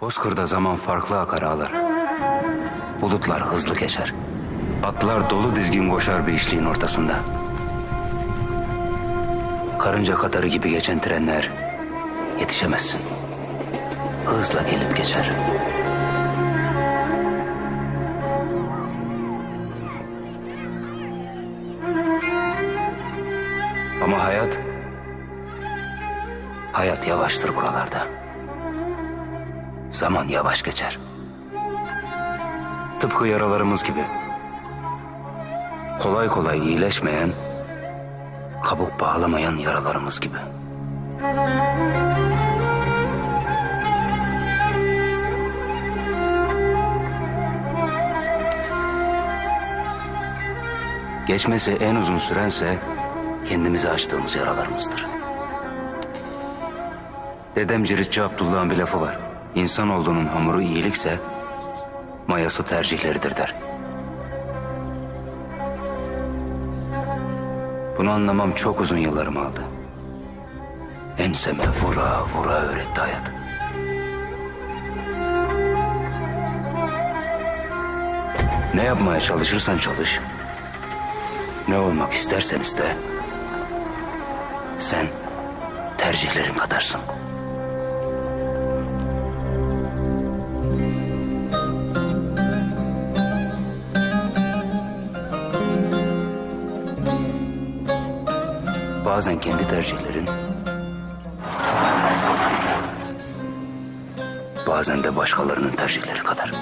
Bozkırda zaman farklı akar ağlar. Bulutlar hızlı geçer. Atlar dolu dizgin koşar bir işliğin ortasında. Karınca katarı gibi geçen trenler yetişemezsin. Hızla gelip geçer. Ama hayat hayat yavaştır buralarda. Zaman yavaş geçer. Tıpkı yaralarımız gibi. Kolay kolay iyileşmeyen, kabuk bağlamayan yaralarımız gibi. Geçmesi en uzun sürense kendimize açtığımız yaralarımızdır. Dedem Ciritçi Abdullah'ın bir lafı var. İnsanoğlunun hamuru iyilikse mayası tercihleridir der. Bunu anlamam çok uzun yıllarımı aldı. Enseme vura vura öğretti hayat. Ne yapmaya çalışırsan çalış, ne olmak istersen iste, sen tercihlerin kadarsın. Bazen kendi tercihlerin, bazen de başkalarının tercihleri kadar.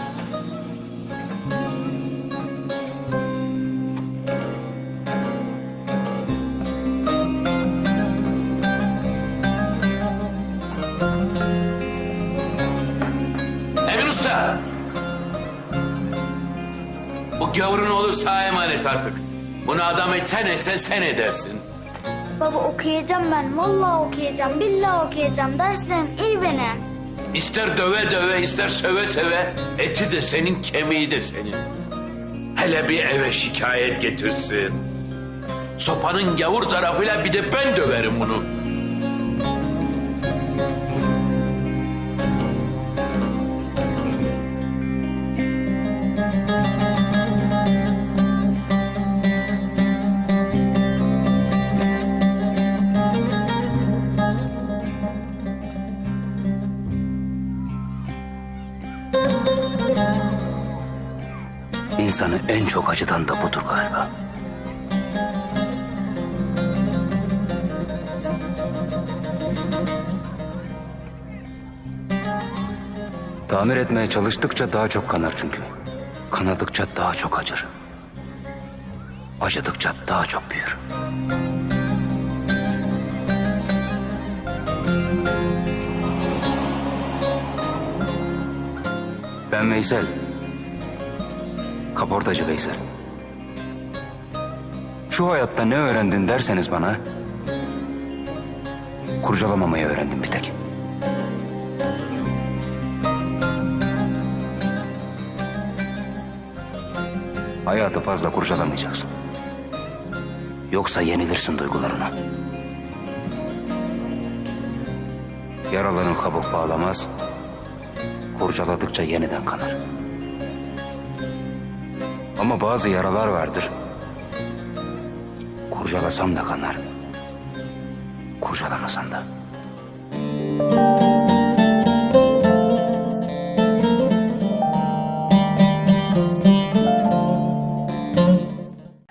Emin Usta. Bu gavurun oğlu sana emanet artık. Bunu adam etsen etsen sen edersin. Baba okuyacağım ben. Vallahi okuyacağım. Billahi okuyacağım. Derslerim iyi benim. İster döve döve ister söve söve eti de senin kemiği de senin. Hele bir eve şikayet getirsin. Sopanın gavur tarafıyla bir de ben döverim bunu. İnsanı en çok acıtan da budur galiba. Tamir etmeye çalıştıkça daha çok kanar çünkü. Kanadıkça daha çok acır. Acıdıkça daha çok büyür. Ben Veysel. Kaportacı Veysel. Şu hayatta ne öğrendin derseniz bana... ...kurcalamamayı öğrendim bir tek. Hayatı fazla kurcalamayacaksın. Yoksa yenilirsin duygularına. Yaraların kabuk bağlamaz... ...kurcaladıkça yeniden kanar. Ama bazı yaralar vardır. Kurcalasan da kanar. Kurcalamasan da.